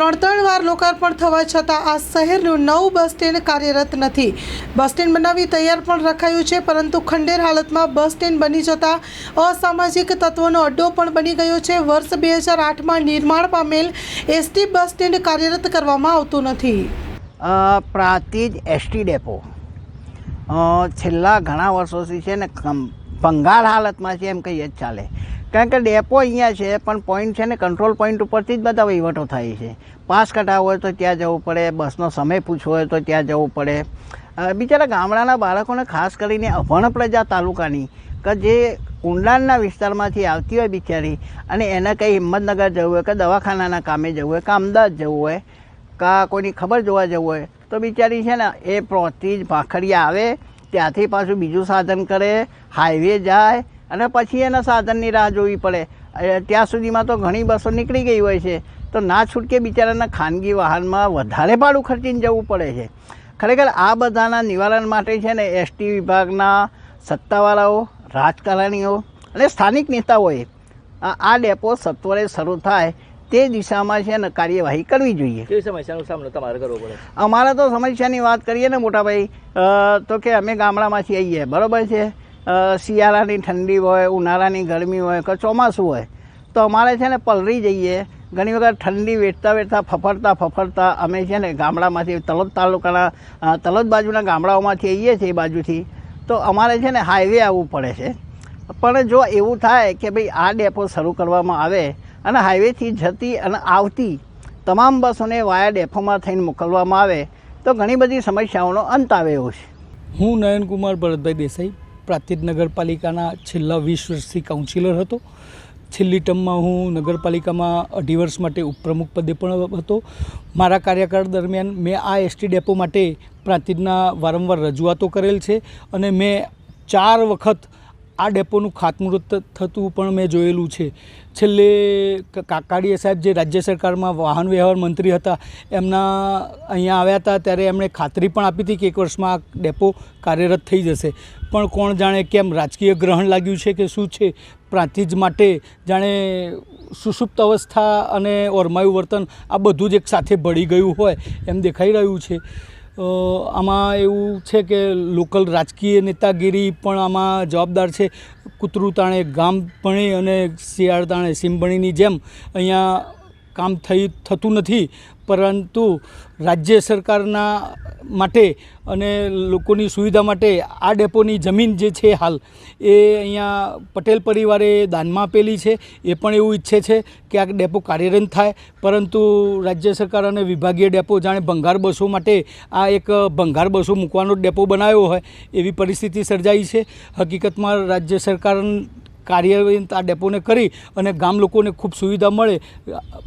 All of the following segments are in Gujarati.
ત્રણ ત્રણ વાર લોકાર્પણ થવા છતાં આ શહેરનું નવું બસ સ્ટેન્ડ કાર્યરત નથી. બસ સ્ટેન્ડ બનાવી તૈયાર પણ રખાયું છે, પરંતુ ખંડેર હાલતમાં બસ સ્ટેન્ડ બની જતાં અસામાજિક તત્વોનો અડ્ડો પણ બની ગયો છે. વર્ષ બે હજાર આઠમાં નિર્માણ પામેલ એસટી બસ સ્ટેન્ડ કાર્યરત કરવામાં આવતું નથી. Prantij ST depot. છેલ્લા ઘણા વર્ષોથી છે ને ભંગાળ હાલતમાં છે એમ કહીએ જ ચાલે. કારણ કે ડેપો અહીંયા છે, પણ પોઈન્ટ છે ને કંટ્રોલ પોઈન્ટ ઉપરથી જ બધા વહીવટો થાય છે. પાસ કઢાવવો હોય તો ત્યાં જવું પડે, બસનો સમય પૂછવો હોય તો ત્યાં જવું પડે. બિચારા ગામડાના બાળકોને ખાસ કરીને અભણ પ્રજા તાલુકાની, કે જે ઊંડાણના વિસ્તારમાંથી આવતી હોય બિચારી, અને એને કંઈ હિંમતનગર જવું હોય, કે દવાખાનાના કામે જવું હોય, કે અમદાવાદ જવું હોય, કે કોઈની ખબર જોવા જવું હોય, તો બિચારી છે ને એ પ્રોથી જ ભાખડીયા આવે, ત્યાંથી પાછું બીજું સાધન કરે હાઈવે જાય અને પછી એના સાધનની રાહ જોવી પડે. ત્યાં સુધીમાં તો ઘણી બસો નીકળી ગઈ હોય છે. તો ના છૂટકે બિચારાના ખાનગી વાહનમાં વધારે ભાડું ખર્ચીને જવું પડે છે. ખરેખર આ બધાના નિવારણ માટે છે ને એસટી વિભાગના સત્તાવાળાઓ રાજકારણીઓ અને સ્થાનિક નેતાઓએ આ ડેપો સત્વરે શરૂ થાય તે દિશામાં છે ને કાર્યવાહી કરવી જોઈએ. કેવી સમસ્યાનો સામનો તમારે કરવો પડે? અમારે તો સમસ્યાની વાત કરીએ ને મોટાભાઈ તો કે અમે ગામડામાંથી આવીએ બરાબર છે? શિયાળાની ઠંડી હોય, ઉનાળાની ગરમી હોય, કે ચોમાસું હોય, તો અમારે છે ને પલરી જઈએ. ઘણી વખત ઠંડી વેઠતા વેઠતા, ફફડતા ફફડતા અમે છે ને ગામડામાંથી, તલોદ તાલુકાના તલોદ બાજુના ગામડાઓમાંથી આવીએ છીએ એ બાજુથી. તો અમારે છે ને હાઈવે આવવું પડે છે. પણ જો એવું થાય કે ભાઈ આ ડેપો શરૂ કરવામાં આવે અને હાઈવેથી જતી અને આવતી તમામ બસોને વાયા ડેપોમાં થઈને મોકલવામાં આવે, તો ઘણી બધી સમસ્યાઓનો અંત આવે એવો છે. હું નયનકુમાર ભરતભાઈ દેસાઈ. પ્રાંતિજ નગરપાલિકાના છેલ્લા વીસ વર્ષથી કાઉન્સિલર હતો. છેલ્લી ટર્મમાં હું નગરપાલિકામાં અઢી વર્ષ માટે ઉપપ્રમુખ પદે પણ હતો. મારા કાર્યકાળ દરમિયાન મેં આ એસટી ડેપો માટે પ્રાંતિજના વારંવાર રજૂઆતો કરેલ છે અને મેં ચાર વખત આ ડેપોનું ખાતમુહૂર્ત થતું પણ મેં જોયેલું છે. છેલ્લે કાકાડીયા સાહેબ જે રાજ્ય સરકારમાં વાહન વ્યવહાર મંત્રી હતા, એમના અહીંયા આવ્યા હતા, ત્યારે એમણે ખાતરી પણ આપી હતી કે એક વર્ષમાં આ ડેપો કાર્યરત થઈ જશે. પણ કોણ જાણે કેમ રાજકીય ગ્રહણ લાગ્યું છે કે શું છે? પ્રાંતિજ માટે જાણે સુષુપ્ત અવસ્થા અને ઓરમાયું વર્તન આ બધું જ એક સાથે ભળી ગયું હોય એમ દેખાઈ રહ્યું છે. આમાં એવું છે કે લોકલ રાજકીય નેતાગીરી પણ આમાં જવાબદાર છે. કૂતરું તાણે ગામ ભણી અને શિયાળ તાણે સિંભણીની જેમ અહીંયા કામ થઈ થતું નથી, પરંતુ રાજ્ય સરકારના માટે અને લોકોની સુવિધા માટે આ ડેપોની જમીન જે છે હાલ, એ અહીંયા પટેલ પરિવારે દાનમાં આપેલી છે. એ પણ એવું ઈચ્છે છે કે આ ડેપો કાર્યરત થાય, પરંતુ રાજ્ય સરકાર અને વિભાગીય ડેપો જાણે ભંગાર બસો માટે આ એક ભંગાર બસો મૂકવાનો ડેપો બનાવ્યો હોય, એવી પરિસ્થિતિ સર્જાઈ છે. હકીકતમાં રાજ્ય સરકાર કાર્યવાહી આ ડેપોને કરી અને ગામ લોકોને ખૂબ સુવિધા મળે.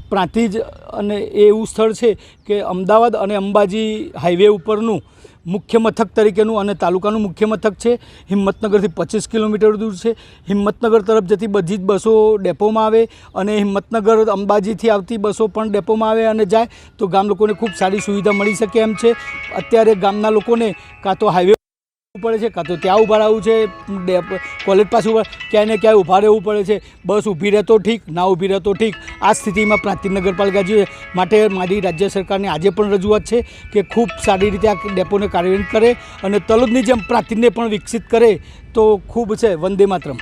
પ્રાંતિજ અને એ એવું સ્થળ છે કે અમદાવાદ અને અંબાજી હાઈવે ઉપરનું મુખ્ય મથક તરીકેનું અને તાલુકાનું મુખ્ય મથક છે. હિંમતનગરથી પચીસ કિલોમીટર દૂર છે. હિંમતનગર તરફ જતી બધી જ બસો ડેપોમાં આવે અને હિંમતનગર અંબાજીથી આવતી બસો પણ ડેપોમાં આવે અને જાય તો ગામ લોકોને ખૂબ સારી સુવિધા મળી શકે એમ છે. અત્યારે ગામના લોકોને કાં તો હાઈવે પડે છે, કાં તો ત્યાં ઊભા રહેવું છે કોલેજ પાસે ઊભા ક્યાંય ને ક્યાંય ઊભા રહેવું પડે છે. બસ ઊભી રહે તો ઠીક, ના ઊભી રહે તો ઠીક. આ સ્થિતિમાં પ્રાંતિજ નગરપાલિકા જે માટે મારી રાજ્ય સરકારને આજે પણ રજૂઆત છે કે ખૂબ સારી રીતે આ ડેપોને કાર્યરત કરે અને તલોદની જેમ પ્રાંતિજને પણ વિકસિત કરે, તો ખૂબ છે, વંદે માતરમ.